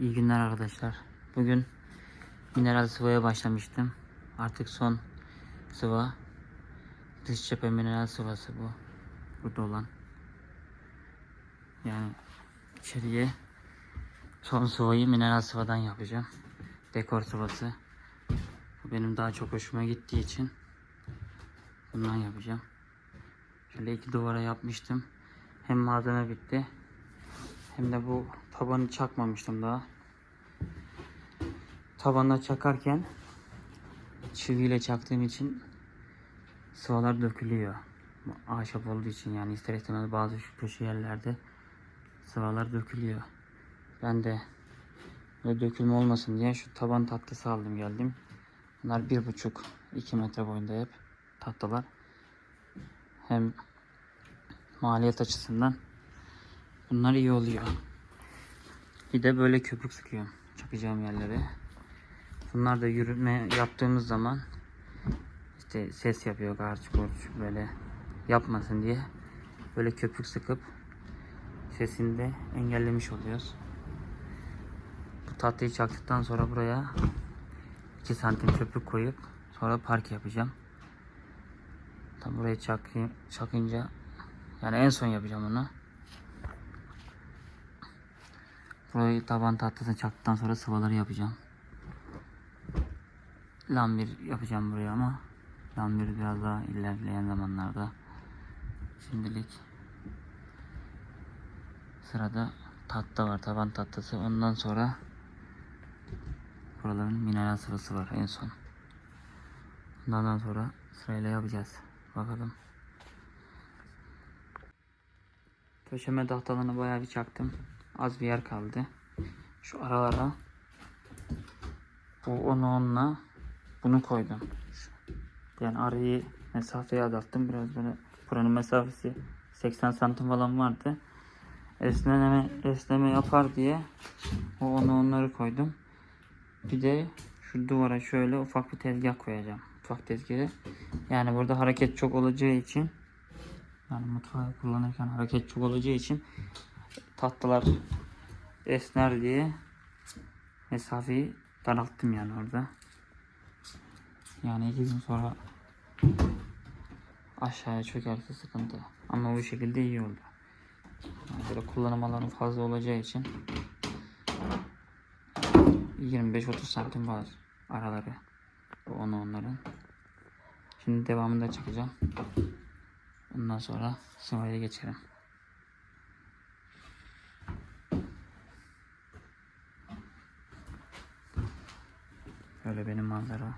İyi günler arkadaşlar. Bugün mineral sıvaya başlamıştım. Artık son sıva. Dış cephe mineral sıvası bu. Burada olan. Yani içeriye son sıvayı mineral sıvadan yapacağım. Dekor sıvası. Bu benim daha çok hoşuma gittiği için bundan yapacağım. Şöyle iki duvara yapmıştım. Hem malzeme bitti. Hem de bu tabanı çakmamıştım daha. Tabanla çakarken çiviyle çaktığım için sıvalar dökülüyor. Ahşap olduğu için yani ister istemez bazı şu köşe yerlerde sıvalar dökülüyor. Ben de böyle dökülme olmasın diye şu taban tatlısı aldım geldim. Bunlar bir buçuk iki metre boyunda hep tahtalar. Hem maliyet açısından bunlar iyi oluyor. Bir de böyle köpük sıkıyorum çakacağım yerlere. Bunlar da yürüme yaptığımız zaman işte ses yapıyor garç gurç böyle yapmasın diye böyle köpük sıkıp sesini de engellemiş oluyoruz. Bu tahtayı çaktıktan sonra buraya 2 santim köpük koyup sonra park yapacağım. Tam buraya çak, çakınca yani en son yapacağım onu. Burayı taban tahtasını çaktıktan sonra sıvaları yapacağım. Lambir yapacağım buraya ama lambir biraz daha ilerleyen zamanlarda. Şimdilik sırada tahta var taban tahtası. Ondan sonra buraların mineral sıvısı var en son. Ondan sonra sırayla yapacağız. Bakalım. Döşeme tahtalarını bayağı bir çaktım. Az bir yer kaldı. Şu aralara bu onu onunla bunu koydum. Yani arayı mesafeyi azalttım. Biraz böyle buranın mesafesi 80 santim falan vardı. Esneme, esneme yapar diye o onu onları koydum. Bir de şu duvara şöyle ufak bir tezgah koyacağım. Ufak tezgahı. Yani burada hareket çok olacağı için yani mutfağı kullanırken hareket çok olacağı için tahtalar esner diye mesafeyi daralttım yani orada. Yani iki gün sonra aşağıya çökerse sıkıntı. Ama bu şekilde iyi oldu. Yani böyle kullanım alanı fazla olacağı için 25-30 santim var araları. Onu onların. Şimdi devamında çekeceğim. Ondan sonra sıvaya geçelim. Böyle benim manzara.